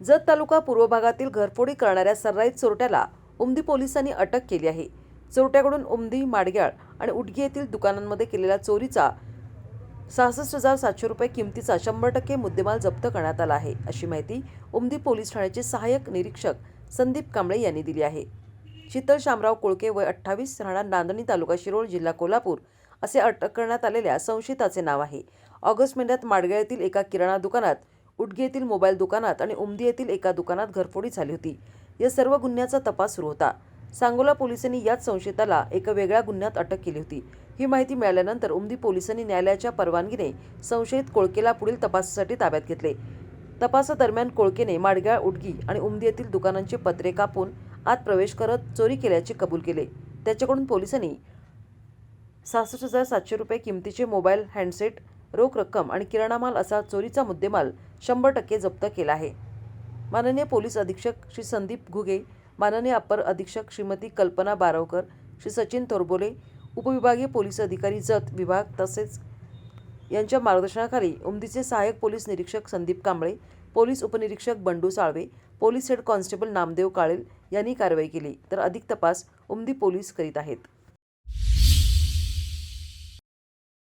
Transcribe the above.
जत तालुका पूर्व भागातील घरफोडी करणाऱ्या सर्राईत चोरट्याला उमदी पोलिसांनी अटक केली आहे. चोरट्याकडून उमदी माडग्याळ आणि उडगी येथील दुकानांमध्ये केलेल्या चोरीचा सहासष्ट हजार सातशे रुपये किमतीचा शंभर टक्के मुद्देमाल जप्त करण्यात आला आहे अशी माहिती उमदी पोलीस ठाण्याचे सहाय्यक निरीक्षक संदीप कांबळे यांनी दिली आहे. शीतल शामराव कोळके वय अठ्ठावीस राहणार नांदणी तालुका शिरोळ जिल्हा कोल्हापूर असे अटक करण्यात आलेल्या संशयिताचे नाव आहे. ऑगस्ट महिन्यात माडगाळ येथील एका किराणा दुकानात उडगे येथील मोबाईल दुकानात आणि उमदी येथील एका दुकानात घरफोडी झाली होती. या सर्व गुन्ह्याचा तपास सुरू होता. सांगोला पोलिसांनी याच संशयिताला एका वेगळ्या गुन्ह्यात अटक केली होती. ही माहिती मिळाल्यानंतर उमदी पोलिसांनी न्यायालयाच्या परवानगीने संशयित कोळकेला पुढील तपासासाठी ताब्यात घेतले. तपासादरम्यान कोळकेने माडगाळ उडगी आणि उमदी येथील दुकानांचे पत्रे कापून आत प्रवेश करत चोरी केल्याचे कबूल केले. त्याच्याकडून पोलिसांनी सहासष्ट हजार सातशे रुपये किमतीचे मोबाईल हँडसेट रोख रक्कम आणि किराणा माल असा चोरीचा मुद्देमाल शंभर टक्के जप्त केला आहे. माननीय पोलीस अधीक्षक श्री संदीप घुगे माननीय अपर अधीक्षक श्रीमती कल्पना बारवकर श्री सचिन तोरबोले उपविभागीय पोलीस अधिकारी जत विभाग तसेच यांच्या मार्गदर्शनाखाली उमदीचे सहाय्यक पोलीस निरीक्षक संदीप कांबळे पोलीस उपनिरीक्षक Bandu Salve police head constable Namdev Kalel यांनी कारवाई केली. तर अधिक तपास उमदी पोलीस करीत आहेत.